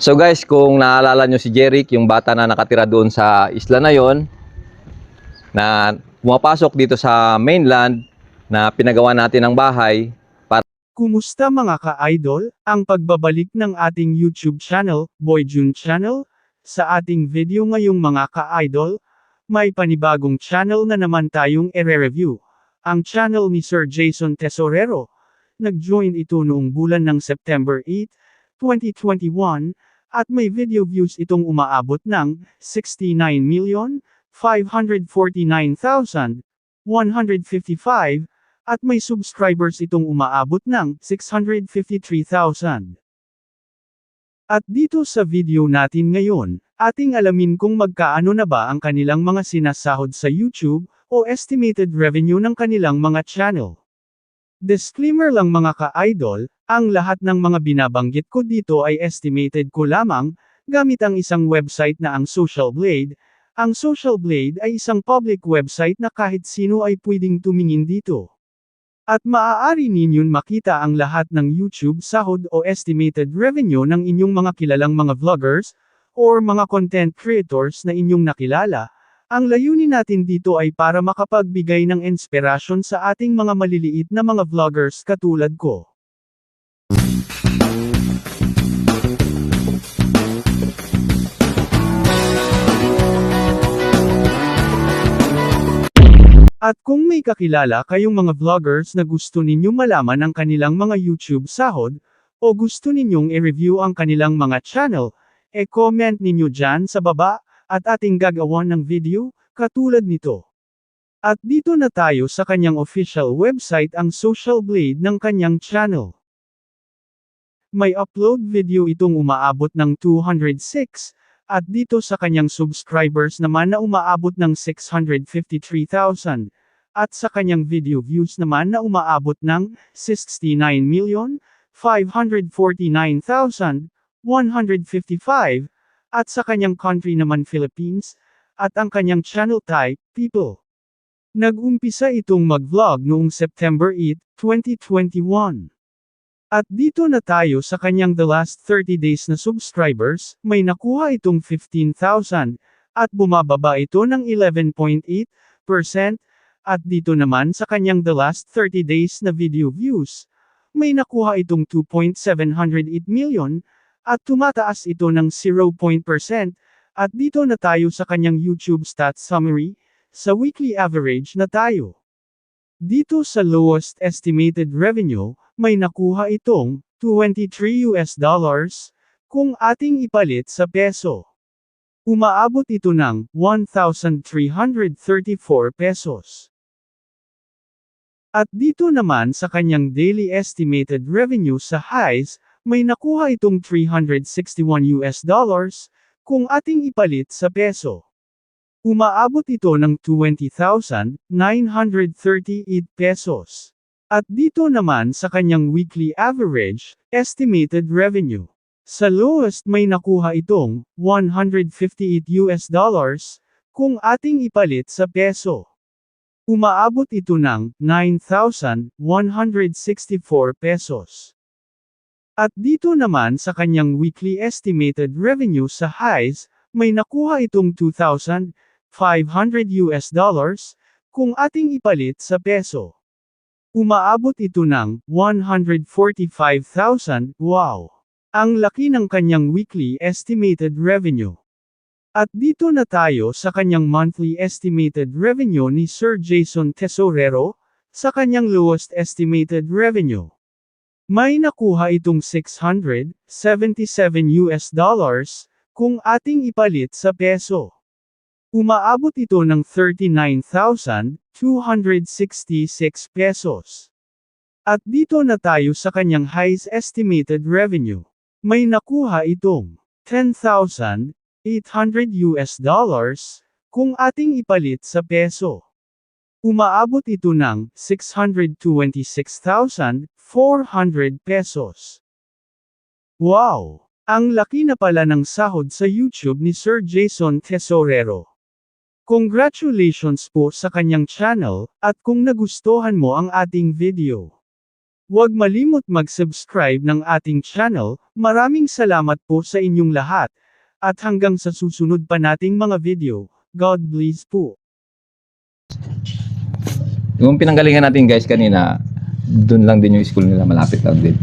So guys, kung naalala nyo si Jeric, yung bata na nakatira doon sa isla na yon, na pumapasok dito sa mainland, na pinagawa natin ng bahay, Kumusta mga ka-idol? Ang pagbabalik ng ating YouTube channel, Boy June Channel? Sa ating video ngayong mga ka-idol, may panibagong channel na naman tayong ere-review. Ang channel ni Sir Jason Tesorero. Nag-join ito noong bulan ng September 8, 2021, at may video views itong umaabot ng 69,549,155 at may subscribers itong umaabot ng 653,000. At dito sa video natin ngayon, ating alamin kung magkaano na ba ang kanilang mga sinasahod sa YouTube, o estimated revenue ng kanilang mga channel. Disclaimer lang mga ka-idol, ang lahat ng mga binabanggit ko dito ay estimated ko lamang, gamit ang isang website na ang Social Blade. Ang Social Blade ay isang public website na kahit sino ay pwedeng tumingin dito. At maaari ninyong makita ang lahat ng YouTube sahod o estimated revenue ng inyong mga kilalang mga vloggers, or mga content creators na inyong nakilala. Ang layunin natin dito ay para makapagbigay ng inspirasyon sa ating mga maliliit na mga vloggers katulad ko. At kung may kakilala kayong mga vloggers na gusto ninyong malaman ang kanilang mga YouTube sahod, o gusto ninyong i-review ang kanilang mga channel, e-comment ninyo dyan sa baba, at ating gagawan ng video, katulad nito. At dito na tayo sa kanyang official website ang Social Blade ng kanyang channel. May upload video itong umaabot ng 206, at dito sa kanyang subscribers naman na umaabot ng 653,000, at sa kanyang video views naman na umaabot ng 69,549,155, at sa kanyang country naman Philippines, at ang kanyang channel type, people. Nag-umpisa itong mag-vlog noong September 8, 2021. At dito na tayo sa kanyang the last 30 days na subscribers, may nakuha itong 15,000, at bumababa ito ng 11.8%, at dito naman sa kanyang the last 30 days na video views, may nakuha itong 2.708 million, at tumataas ito ng 0%, at dito na tayo sa kanyang YouTube stats summary, sa weekly average na tayo. Dito sa lowest estimated revenue, may nakuha itong 23 US dollars kung ating ipalit sa peso. Umaabot ito ng 1,334 pesos. At dito naman sa kanyang daily estimated revenue sa highs, may nakuha itong 361 US dollars kung ating ipalit sa peso. Umaabot ito ng 20,938 pesos. At dito naman sa kanyang weekly average, estimated revenue. Sa lowest may nakuha itong 158 US dollars kung ating ipalit sa peso. Umaabot ito ng 9,164 pesos. At dito naman sa kanyang weekly estimated revenue sa highs, may nakuha itong 2,500 US dollars kung ating ipalit sa peso. Umaabot ito ng 145,000, wow! Ang laki ng kanyang weekly estimated revenue. At dito na tayo sa kanyang monthly estimated revenue ni Sir Jason Tesorero, sa kanyang lowest estimated revenue. May nakuha itong 677 US dollars, kung ating ipalit sa peso. Umaabot ito ng 39,266 pesos. At dito na tayo sa kanyang highest estimated revenue. May nakuha itong 10,800 US dollars kung ating ipalit sa peso. Umaabot ito ng 626,400 pesos. Wow! Ang laki na pala ng sahod sa YouTube ni Sir Jason Tesorero. Congratulations po sa kanyang channel, at kung nagustuhan mo ang ating video. Huwag malimot mag-subscribe ng ating channel, maraming salamat po sa inyong lahat. At hanggang sa susunod pa nating mga video, God bless po. Yung pinanggalingan natin guys kanina, doon lang din yung school nila, malapit lang din.